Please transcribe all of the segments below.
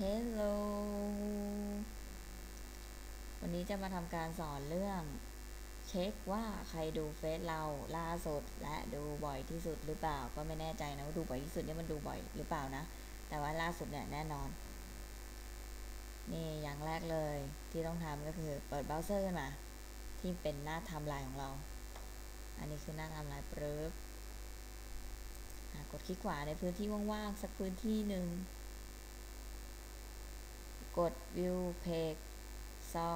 Hello วันนี้จะมาทำการสอนเรื่อง เช็คว่าใครดูเฟซเราล่าสุดและดูบ่อยที่สุดหรือเปล่า ก็ไม่แน่ใจนะว่าดูบ่อยที่สุดเนี่ยมันดูบ่อยหรือเปล่านะ แต่ว่าล่าสุดเนี่ยแน่นอน นี่อย่างแรกเลยที่ต้องทำก็คือเปิดเบราว์เซอร์ขึ้นมาที่เป็นหน้าไทม์ไลน์ของเรา อันนี้คือหน้าไทม์ไลน์ปึ๊บกดคลิกขวาในพื้นที่ว่างๆสักพื้นที่หนึ่ง กด view page saw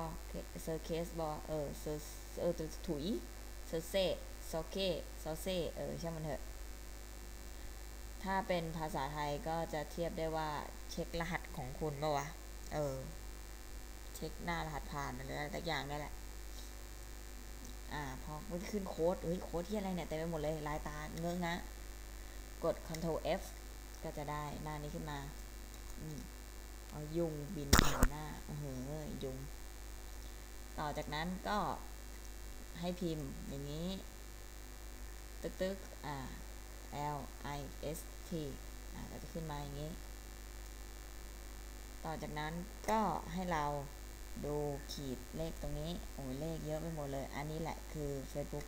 circus bar เออ Sur- เออถุย surce soke sauce เออช่างมันเถอะ ถ้าเป็นภาษาไทยก็จะเทียบได้ว่าเช็ครหัสของคุณปะวะ เออ เช็คหน้ารหัสผ่านหรืออะไรสักอย่างนั่นแหละ อ่า พอมันขึ้นโค้ด เฮ้ย โค้ดที่อะไรเนี่ยเต็มไปหมดเลย ลายตาเงื้องนะ กด Ctrl F ก็จะได้หน้านี้ขึ้นมา อืม เอายุงบินผ่านหน้าเออยุง ต่อจากนั้นก็ให้พิมพ์อย่างนี้ ตึกตึกอ่า L I S T อ่าก็จะขึ้นมาอย่างนี้ ต่อจากนั้นก็ให้เราดูขีดเลขตรงนี้ โอ้ยเลขเยอะไปหมดเลย อันนี้แหละคือ Facebook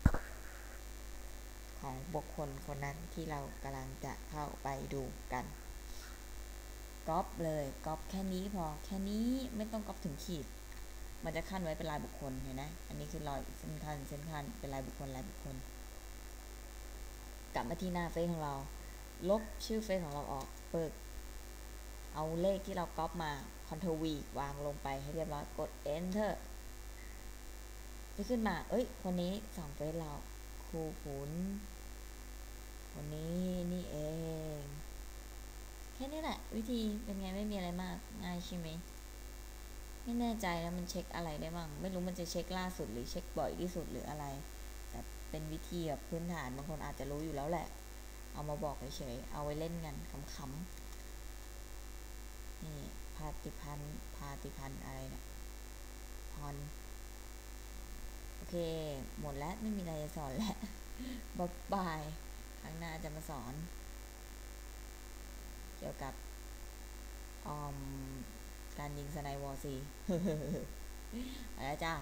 ของบุคคลคนนั้นที่เรากำลังจะเข้าไปดูกัน ก๊อปเลยก๊อปแค่นี้พอแค่นี้ไม่ต้องก๊อปถึงขีด มันจะขั้นไว้เป็นลายบุคคลเห็นไหมอันนี้คือรอยเส้นคันเส้นคันเป็นลายบุคคลลายบุคคล กลับมาที่หน้าเฟซของเรา ลบชื่อเฟซของเราออกเปิดเอาเลขที่เราก๊อปมา Ctrl V วางลงไปให้เรียบร้อยกด Enter จะขึ้นมา เอ้ย คนนี้สองเฟซเราครูขุนคนนี้นี่เอ นี้แหละ วิธีเป็นไงไม่มีอะไรมาก ง่ายใช่ไหมไม่แน่ใจนะมันเช็คอะไรได้บ้าง ไม่รู้มันจะเช็คล่าสุดหรือเช็คบ่อยที่สุดหรืออะไร แต่เป็นวิธีแบบพื้นฐานบางคนอาจจะรู้อยู่แล้วแหละ เอามาบอกเฉยๆเอาไว้เล่นกันขำๆนี่พาติพันธ์พาติพันธ์อะไรเนี่ยพรโอเค หมดแล้วไม่มีอะไรจะสอนแล้วบ๊ายบาย ครั้งหน้าจะมาสอน เกี่ยวกับออมการยิงสไนวอร์ซีไปแล้วจ้า